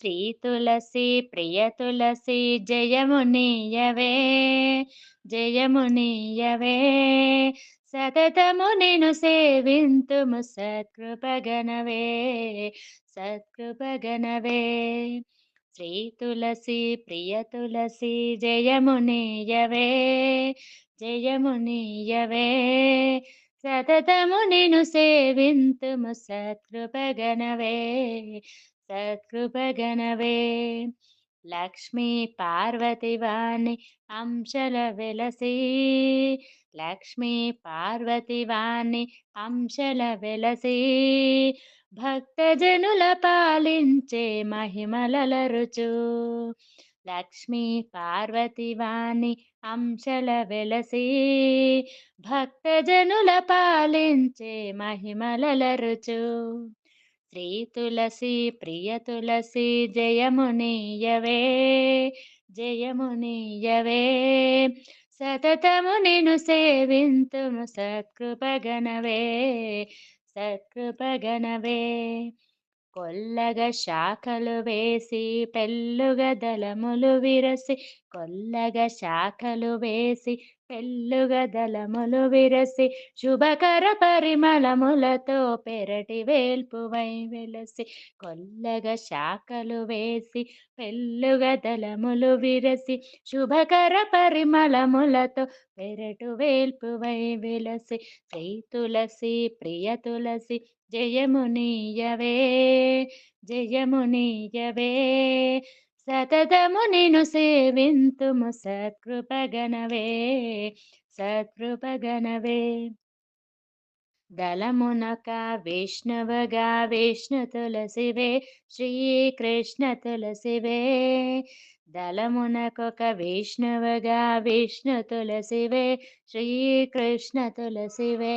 శ్రీ తులసి ప్రియ తులసి జయమునియవే జయమునియవే. సతతము నేను సేవింతుము సత్కృపగణవే సత్కృపగణవే శ్రీ తులసి ప్రియ తులసి జయమునియవే జయమునియవే. సతతము నేను సేవింతుము సత్కృపగణవే సకృపగణవే లక్ష్మీ పార్వతి వాణి అంశల వెలసి. లక్ష్మీ పార్వతి వాణి అంశల వెలసి. భక్తజనుల పాలించే మహిమలల రుచు. లక్ష్మీ పార్వతి వాణి అంశల వెలసి. భక్తజనుల పాలించే మహిమలల రుచు. శ్రీ తులసి ప్రియ తులసి జయమునీయవే జయమునీయవే సతతము నిను సేవింతుము సత్కృపగణవే సత్కృపగణవే కొల్లగ శాఖలు వేసి పెళ్ళుగ దళములు విరసి కొల్లగ శాఖలు వేసి పెళ్ళుగదలములు విరసి శుభకర పరిమళములతో పెరటి వేల్పువై వెలసి కొల్లగ శాఖలు వేసి పెళ్ళుగదలములు విరసి శుభకర పరిమళములతో పెరటు వేల్పువై వెలసి శ్రీ తులసి ప్రియ తులసి జయమునీయవే జయమునీయవే. సతతము నిను సేవింతుము సత్కృపగనవే సత్కృపగనవే దళమునక విష్ణువగా విష్ణు తులసివే శ్రీకృష్ణ తులసివే. దళమునకొక విష్ణువుగా విష్ణు తులసివే శ్రీకృష్ణ తులసివే.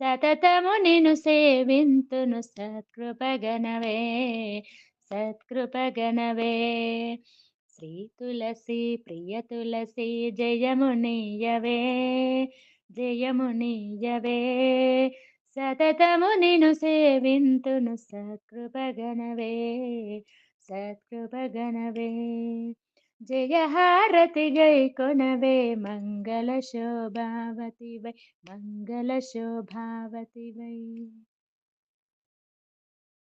సతతము నిను సేవింతును సత్కృపగణవే సత్కృపగణవే. శ్రీ తులసి ప్రియ తులసి జయమునియవే జయమునియవే సతతము నిను సేవింతును సత్కృపగణవే సత్కృపగణవే. జయహారతి గై కొనవే మంగళ శోభావతి వై మంగళ శోభావతి వై